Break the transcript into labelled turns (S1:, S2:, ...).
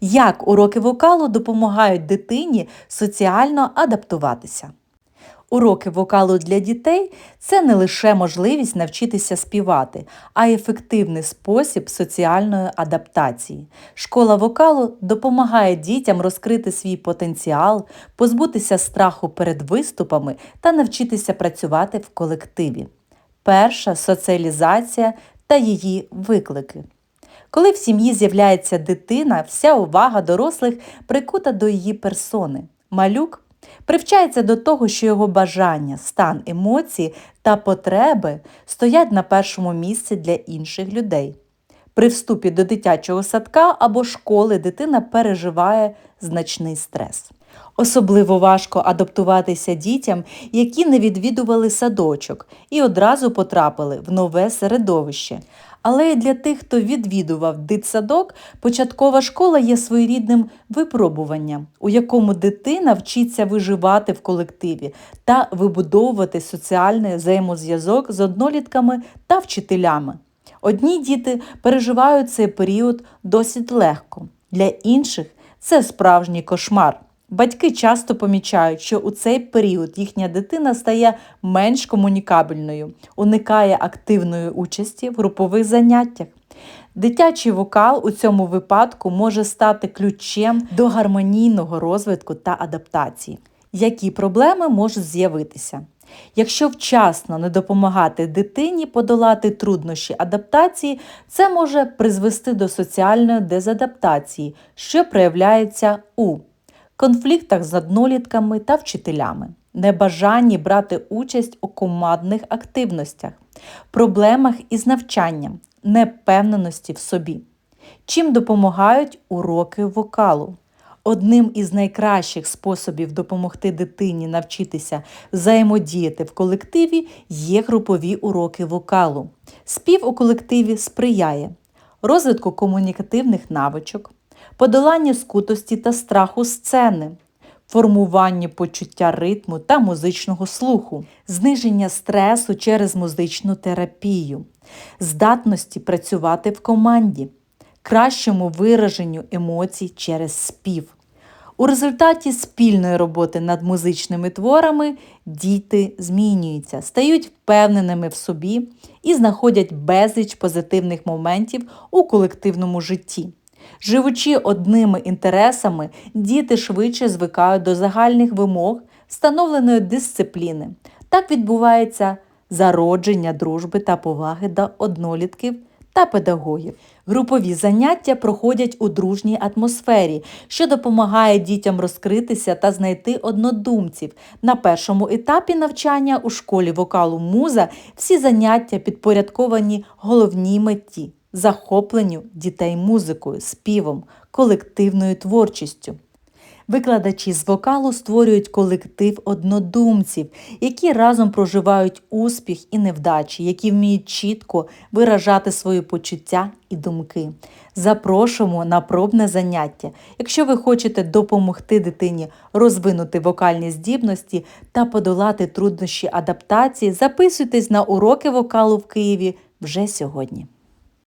S1: Як уроки вокалу допомагають дитині соціально адаптуватися? Уроки вокалу для дітей це не лише можливість навчитися співати, а й ефективний спосіб соціальної адаптації. Школа вокалу допомагає дітям розкрити свій потенціал, позбутися страху перед виступами та навчитися працювати в колективі. Перша соціалізація та її виклики. Коли в сім'ї з'являється дитина, вся увага дорослих прикута до її персони. Малюк привчається до того, що його бажання, стан емоції та потреби стоять на першому місці для інших людей. При вступі до дитячого садка або школи дитина переживає значний стрес. Особливо важко адаптуватися дітям, які не відвідували садочок і одразу потрапили в нове середовище. Але й для тих, хто відвідував дитсадок, початкова школа є своєрідним випробуванням, у якому дитина вчиться виживати в колективі та вибудовувати соціальний взаємозв'язок з однолітками та вчителями. Одні діти переживають цей період досить легко, для інших це справжній кошмар. Батьки часто помічають, що у цей період їхня дитина стає менш комунікабельною, уникає активної участі в групових заняттях. Дитячий вокал у цьому випадку може стати ключем до гармонійного розвитку та адаптації. Які проблеми можуть з'явитися? Якщо вчасно не допомагати дитині подолати труднощі адаптації, це може призвести до соціальної дезадаптації, що проявляється у конфліктах з однолітками та вчителями, небажанні брати участь у командних активностях, проблемах із навчанням, непевненості в собі. Чим допомагають уроки вокалу? Одним із найкращих способів допомогти дитині навчитися взаємодіяти в колективі є групові уроки вокалу. Спів у колективі сприяє розвитку комунікативних навичок, подоланню скутості та страху сцени, формуванню почуття ритму та музичного слуху, зниження стресу через музичну терапію, здатності працювати в команді, кращому вираженню емоцій через спів. У результаті спільної роботи над музичними творами діти змінюються, стають впевненими в собі і знаходять безліч позитивних моментів у колективному житті. Живучи одними інтересами, діти швидше звикають до загальних вимог встановленої дисципліни. Так відбувається зародження дружби та поваги до однолітків та педагогів. Групові заняття проходять у дружній атмосфері, що допомагає дітям розкритися та знайти однодумців. На першому етапі навчання у школі вокалу муза всі заняття підпорядковані головній меті захопленню дітей музикою, співом, колективною творчістю. Викладачі з вокалу створюють колектив однодумців, які разом проживають успіх і невдачі, які вміють чітко виражати свої почуття і думки. Запрошуємо на пробне заняття. Якщо ви хочете допомогти дитині розвинути вокальні здібності та подолати труднощі адаптації, записуйтесь на уроки вокалу в Києві вже сьогодні.